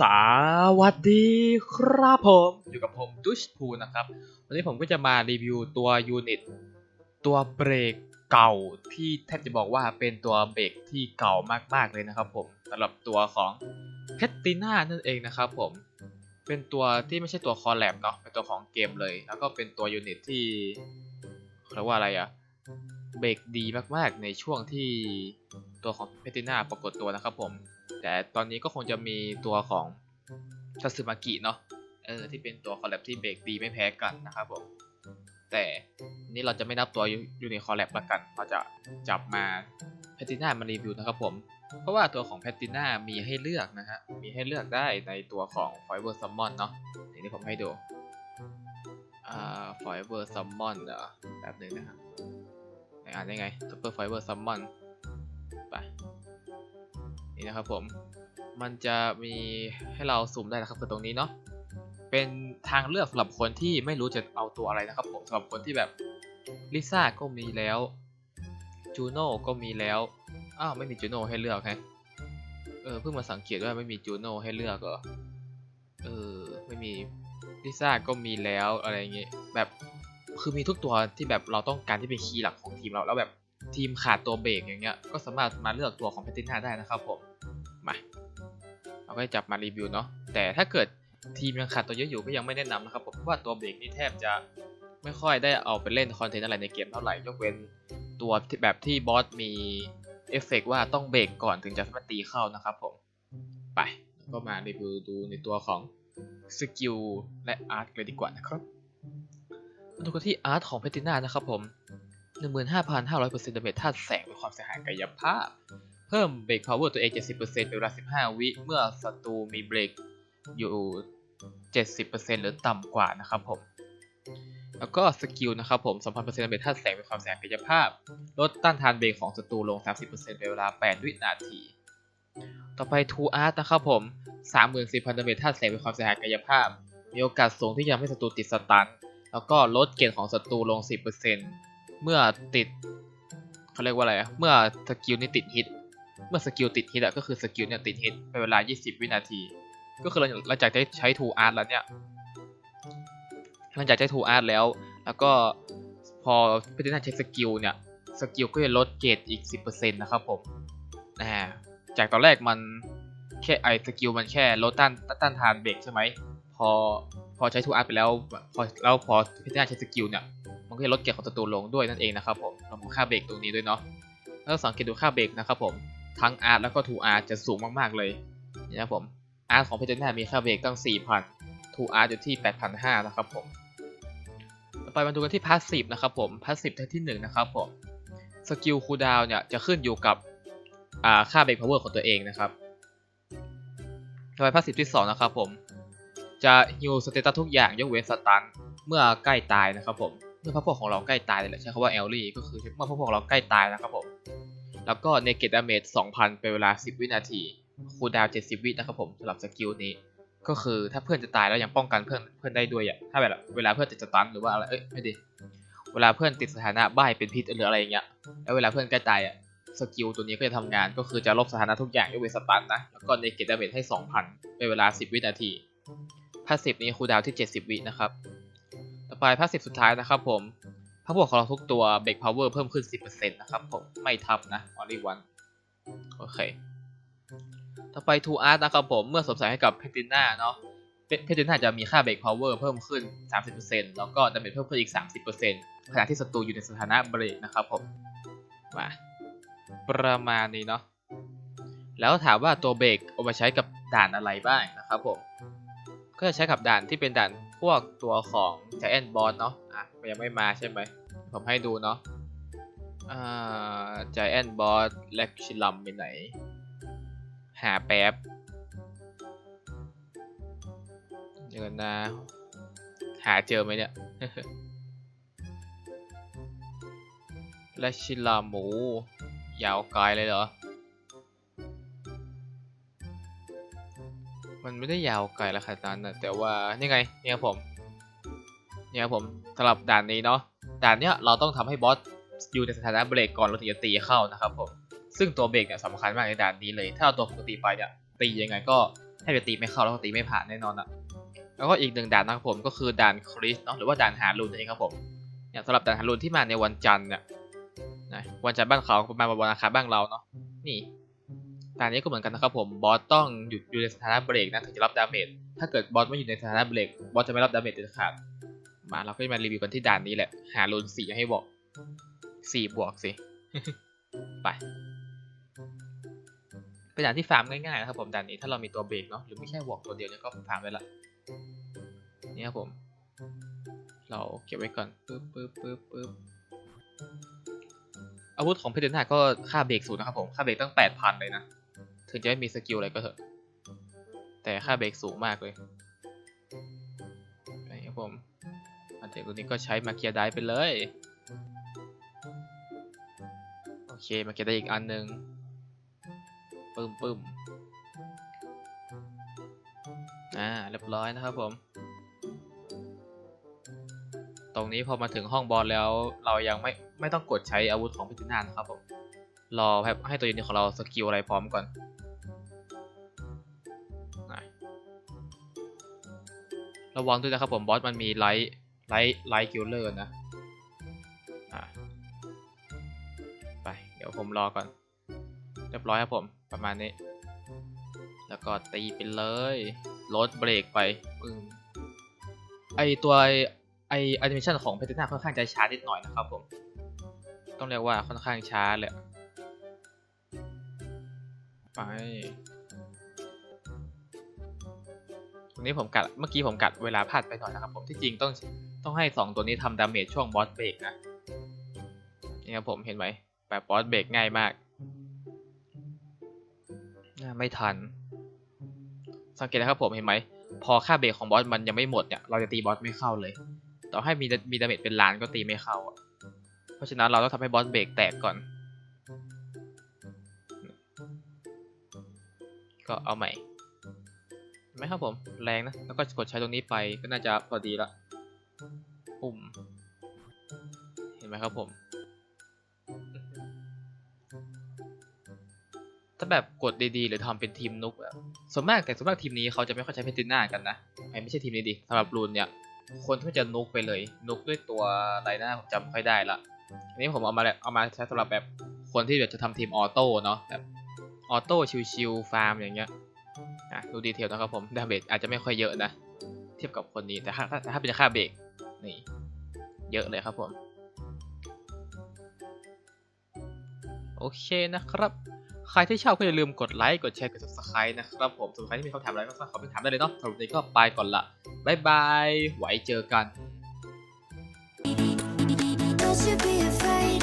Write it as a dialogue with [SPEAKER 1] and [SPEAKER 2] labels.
[SPEAKER 1] สวัสดีครับผมอยู่กับผมดุชพูนะครับ วันนี้ผมก็จะมารีวิวตัวยูนิต ตัวเบรกเก่าที่แทบจะบอกว่าเป็นตัวเบรกที่เก่ามากๆเลยนะครับผมสำหรับตัวของเพตติน่านั่นเองนะครับผมเป็นตัวที่ไม่ใช่ตัวคอแลบเนาะเป็นตัวของเกมเลย แล้วก็เป็นตัวยูนิตที่เรียกว่าอะไรอะเบรกดีมากๆในช่วงที่ตัวของเพตติน่าปรากฏตัวนะครับผม แต่ตอนนี้ก็คงจะมีตัวของทัสึมากิเนาะเออที่เป็นตัวคอลแลบที่เบรกดีไม่แพ้กันนะครับผมแต่นี่เราจะไม่นับตัวยูนิคอลแลบละกัน เราจะจับมาแพตติน่ามารีวิวนะครับผม เพราะว่าตัวของแพตติน่ามีให้เลือกนะฮะ มีให้เลือกได้ในตัวของ Forever Summon เนาะอย่างที่ผมให้ดูอ่า Forever Summon เหรอแบบหนึงนะครับไหนอ่านได้ไง Super Forever Summon ไป นี่นะครับผมมันจะมีให้เราสุ่มได้นะครับคือตรงนี้เนาะเป็นทางเลือกสำหรับคนที่ไม่รู้จะเอาตัวอะไรนะครับผมสำหรับคนที่แบบลิซ่าก็มีแล้วจูโน่ก็มีแล้วอ้าวไม่มีจูโน่ให้เลือกไงเออเพิ่งมาสังเกตว่าไม่มีจูโน่ให้เลือกเหรอเออไม่มีลิซ่าก็มีแล้วอะไรอย่างเงี้ยแบบคือมีทุกตัวที่แบบเราต้องการที่เป็นคีย์หลักของทีมเราแล้วแบบทีมขาดตัวเบรกอย่างเงี้ยก็สามารถมาเลือกตัวของแพตติน่าได้นะครับผม มาเราก็จะจับมารีวิวเนาะแต่ถ้าเกิดทีมยังขาดตัวเยอะอยู่ก็ยังไม่แนะนำนะครับผมเพราะว่าตัวเบรกนี่แทบจะไม่ค่อยได้เอาไปเล่นคอนเทนต์อะไรในเกมเท่าไหร่ยกเว้นตัวที่แบบที่บอสมีเอฟเฟกต์ว่าต้องเบรกก่อนถึงจะสามารถตีเข้านะครับผมไปแล้วก็มารีวิวดูในตัวของสกิลและอาร์ตเลยดีกว่านะครับมาดูกันที่อาร์ตของเพติน่านะครับผม 15,500%ดาเมจธาตุแสงและความเสียหายกายภาพ เพิ่มเบรกพาวเวอร์ตัวเอง 70%เป็นเวลา 15 วิเมื่อศัตรูมีเบรกอยู่ 70%หรือต่ำกว่านะครับผม แล้วก็สกิลนะครับผม 2,000%ดาเมจธาตุแสงเป็นความเสียหายกายภาพ ลดต้านทานเบรกของศัตรูลง 30%เป็นเวลา 8 วินาที ต่อไป True Art นะครับผม 34,000ดาเมจธาตุแสงเป็นความเสียหายกายภาพ มีโอกาสสูงที่จะทำให้ศัตรูติดสตัน แล้วก็ลดเกณฑ์ของศัตรูลง 10%เมื่อติดเขาเรียกว่าอะไรอะเมื่อสกิลนี้ติดฮิต เมื่อสกิลติดฮิตอะก็คือสกิลเนี่ยติดฮิตเป็นเวลา 20 วินาที ก็คือหลังจากได้ใช้ True Art แล้วเนี่ยหลังจากใช้ True Art แล้ว แล้วก็พอพิจารณาใช้สกิลเนี่ยสกิลก็จะลดเกรดอีก 10%นะครับผมนะจากตอนแรกมันแค่ไอสกิลมันแค่ลดต้านต้านทานเบรกใช่ไหมพอพอใช้ True Art ไปแล้วพอแล้วพอพิจารณาใช้สกิลเนี่ยมันก็จะลดเกรดของศัตรูลงด้วยนั่นเองนะครับผมรวมถึงค่าเบรกตรงนี้ด้วยเนาะแล้วสังเกตดูค่าเบรกนะครับผม ทั้ง R แล้วก็2 R จะสูงมากๆเลยนี่นะผม R ของเพจน่ามีค่าเบรกตั้ง 4,000 2 R อาร์อยู่ที่ 8,500นะครับผมต่อไปมาดูกันที่พาสซีฟนะครับผมพาสซีฟที่1นะครับผมสกิลคูดาวเนี่ยจะขึ้นอยู่กับอ่าค่าเบรกพาวเวอร์ของตัวเองนะครับต่อไปพาสซีฟที่2นะครับผมจะฮิวสเตตัสทุกอย่างยกเว้นสตันเมื่อใกล้ตายนะครับผมเมื่อพระพวกของเราใกล้ตายเลยแหละใช้คำว่าแอลลี่ก็คือเมื่อพระพวกของเราใกล้ตายนะครับผม แล้วก็เนเกตดาเมจ2,000 เป็นเวลา 10 วินาที คูลดาวน์70 วินะครับผมสำหรับสกิลนี้ ก็คือถ้าเพื่อนจะตายแล้วยังป้องกันเพื่อนเพื่อนได้ด้วยอะ ถ้าแบบเวลาเพื่อนติดสตันหรือว่าอะไร เอ้ยไม่ดี เวลาเพื่อนติดสถานะบ้ายเป็นพิษหรืออะไรอย่างเงี้ย แล้วเวลาเพื่อนใกล้ตายอะ สกิลตัวนี้ก็จะทำงาน ก็คือจะลบสถานะทุกอย่างยกเว้นสตันนะ แล้วก็เนเกตดาเมจให้ 2,000 เป็นเวลา 10 วินาทีพาสซีฟนี้คูลดาวน์ที่ 70 วินะครับ ต่อไปพาสซีฟสุดท้ายนะครับผม พระบวกของเราทุกตัวเบรกพาวเวอร์เพิ่มขึ้น 10%นะครับผมไม่ทับนะออริวันโอเค ต่อไปทูอาร์ตนะครับผมเมื่อสวมใส่ให้กับเพติน่าเนาะเพติน่าจะมีค่าเบรกพาวเวอร์เพิ่มขึ้น 30%แล้วก็ดาเมจเพิ่มขึ้นอีก 30%ขณะที่ศัตรูอยู่ในสถานะเบรกนะครับผมมาประมาณนี้เนาะแล้วถามว่าตัวเบรกเอามาใช้กับด่านอะไรบ้างนะครับผม ก็จะใช้กับด่านที่เป็นด่านพวกตัวของ Giant Boss เนาะ ยังไม่มาใช่ไหม ผมให้ดูเนาะอ่า Giant Boss แล็กชิลัมไปไหน หาแป๊บเดี๋ยวนะ หาเจอไหมเนี่ยแล็กชิลัมหมู ยาวไกลเลยเหรอ มันไม่ได้ยาวไกลละขนาดนั้นนะแต่ว่า นี่ไง นี่ครับผม นี่ครับผมสำหรับด่านนี้เนาะด่านเนี้ยเราต้องทำให้บอสอยู่ในสถานะเบรกก่อนเราถึงจะตีเข้านะครับผมซึ่งตัวเบรกเนี่ยสำคัญมากในด่านนี้เลย ถ้าเอาตัวปกติไปเนี่ยตียังไงก็ให้ไปตีไม่เข้าแล้วก็ตีไม่ผ่านแน่นอนอะแล้วก็อีกหนึ่งด่านนะครับผมก็คือด่านคริสเนาะหรือว่าด่านหารุนนั่นเองครับผมเนี่ยสำหรับด่านหารุนที่มาในวันจันทร์เนี่ยนะวันจันทร์บ้านเขาประมาณวันอังคารบ้านเราเนาะนี่ด่านนี้ก็เหมือนกันนะครับผมบอสต้องหยุดอยู่ในสถานะเบรกนะถึงจะรับดาเมจถ้าเกิดบอสไม่อยู่ในสถานะเบรกบอสจะไม่รับดาเมจเด็ดขาด มาเราก็จะมารีวิวกันที่ด่านนี้แหละ หารุนสีให้บอกสี่บวกสิ ไปเป็นด่านที่ฟาร์มง่ายๆนะครับผมด่านนี้ถ้าเรามีตัวเบรกเนาะหรือไม่ใช่วอกตัวเดียวเนี่ยก็ฟาร์มได้ละนี่ครับผม เราเก็บไว้ก่อนปึ๊บปึ๊บปึ๊บปึ๊บอาวุธของเพชรเดนหาก็ค่าเบรกสูงนะครับผมค่าเบรกตั้งแปดพันเลยนะ ถึงจะไม่มีสกิลอะไรก็เถอะ แต่ค่าเบรกสูงมากเลย มาถึงตรงนี้ก็ใช้มาเกียร์ไดไปเลย โอเคมาเก็บได้อีกอันหนึ่งปึ้มปึ้มอ่าเรียบร้อยนะครับผม ตรงนี้พอมาถึงห้องบอลแล้วเรายังไม่ไม่ต้องกดใช้อาวุธของพิจารณานะครับผม รอให้ให้ตัวยูนิตของเราสกิลอะไรพร้อมก่อนระวังด้วยนะครับผมบอสมันมีไลท์ ไลท์ไลท์กิลเลอร์นะอ่าไป เดี๋ยวผมรอก่อน เรียบร้อยครับผม ประมาณนี้ แล้วก็ตีไปเลยรถเบรกไปปึ้งไอตัวไอแอนิเมชันของเพชรนาค่อนข้างจะช้านิดหน่อยนะครับผม ต้องเรียกว่าค่อนข้างช้าเลยไปตรงนี้ผมกัด เมื่อกี้ผมกัดเวลาพลาดไปหน่อยนะครับผม ที่จริงต้อง ต้องให้ 2 ตัวนี้ทำดาเมจช่วงบอสเบรกนะนี่ครับผมเห็นไหมแบบบอสเบรกง่ายมาก ไม่ทัน สังเกตนะครับผมเห็นไหม พอค่าเบรกของบอสมันยังไม่หมดเนี่ยเราจะตีบอสไม่เข้าเลย ต่อให้มีมีดาเมจเป็นล้านก็ตีไม่เข้า เพราะฉะนั้นเราต้องทำให้บอสเบรกแตกก่อน ก็เอาใหม่เห็นไหมครับผมแรงนะ แล้วก็กดใช้ตรงนี้ไปก็น่าจะพอดีละ ปุ่ม เห็นไหมครับผม ถ้าแบบกดดีๆ หรือทำเป็นทีมนุกแบบส่วนมากแต่ส่วนมากทีมนี้เขาจะไม่ค่อยใช้เพติน่ากันนะไอ้ไม่ใช่ทีมนี้ดิสำหรับรูนเนี่ย คนที่จะนุกไปเลย นุกด้วยตัวไรหนะผมจำไม่ค่อยได้ละอันนี้ผมเอามาแล้วเอามาใช้สำหรับแบบคนที่แบบจะทำทีมออโต้เนาะแบบออโต้ชิวๆฟาร์มอย่างเงี้ยอะดูดีเทลนะครับผมดาเมจอาจจะไม่ค่อยเยอะนะ เทียบกับคนนี้แต่ถ้าแต่ถ้าเป็นค่าเบรก นี่ เยอะเลยครับผม โอเคนะครับ ใครที่ชอบก็อย่าลืมกดไลค์กดแชร์กด subscribe นะครับผมส่วนใครที่มีคำถามอะไรก็สามารถคอมเมนต์ถามได้เลยเนาะสำหรับวันนี้ก็ไปก่อนละบายบายไว้เจอกัน
[SPEAKER 2] Don't you be afraid,